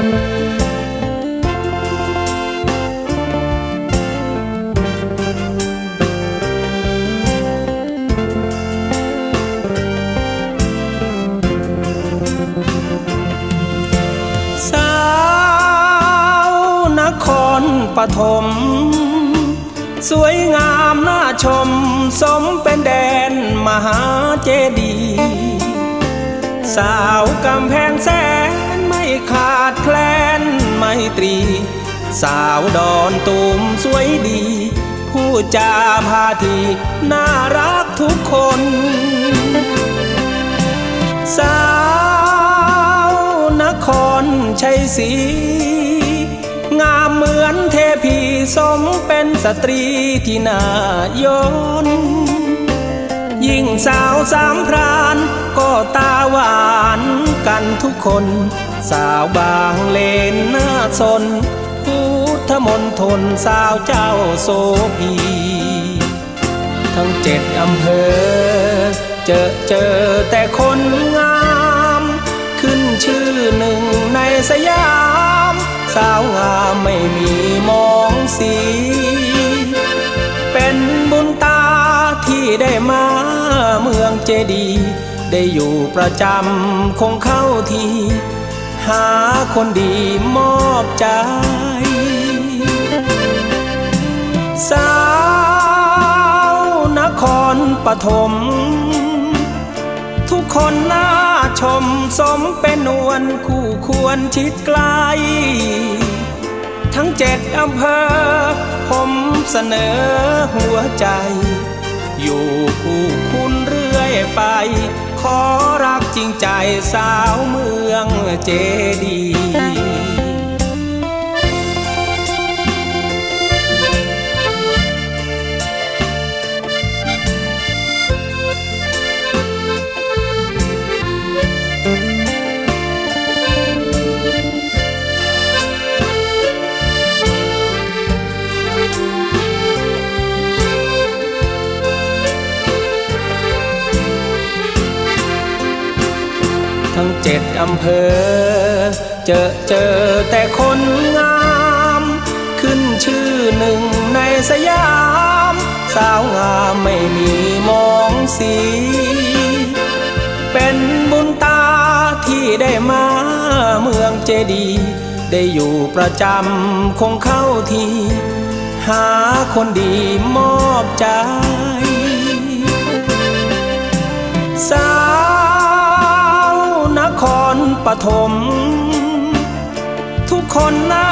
สาวนครปฐมสวยงามน่าชม สมเป็นแดนมหาเจดี สาวกำแพงแสน ขาดแคลนไมตรี สาวดอนตูมสวยดี ผู้จาพาทีน่ารักทุกคน สาวนครชัยศรีงามเหมือนเทพีสมเป็นสตรีที่น่ายนยิ่งสาวสามพรานก็ตาหวานกันทุกคน สาวบางเลนหน้าสน พุทธมนทนสาวเจ้าโสพีทั้งเจ็ดอำเภอ เจอเจอแต่คนงาม ขึ้นชื่อหนึ่งในสยาม สาวงามไม่มีมองสี เป็นบุญตาที่ได้มาเมืองเจดีย์ได้อยู่ประจำคงเข้าที หาคนดีมอบใจ สาวนครปฐมทุกคนน่าชมสมเป็นนวลคู่ควรชิดไกล ทั้งเจ็ดอำเภอ ผมเสนอหัวใจ อยู่คู่คุณเรื่อยไป ขอรักจริงใจสาวเมือง เทั้งเจ็ดอำเภอ เจอเจอแต่คนงาม ขึ้นชื่อหนึ่งในสยาม สาวงามไม่มีมองสี เป็นบุญตาที่ได้มาเมืองเจดีย์ได้อยู่ประจำคงเข้าที หาคนดีมอบใจสาว นครปฐม ทุกคนน่า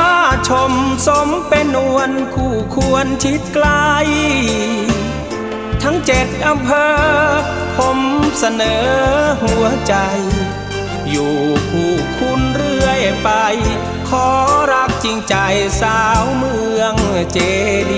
ชมสมเป็นนวลคู่ควรชิดไกล ทั้งเจ็ดอำเภอ ผมเสนอหัวใจ อยู่คู่คุณเรื่อยไป ขอรักจริงใจสาวเมืองเจดีย์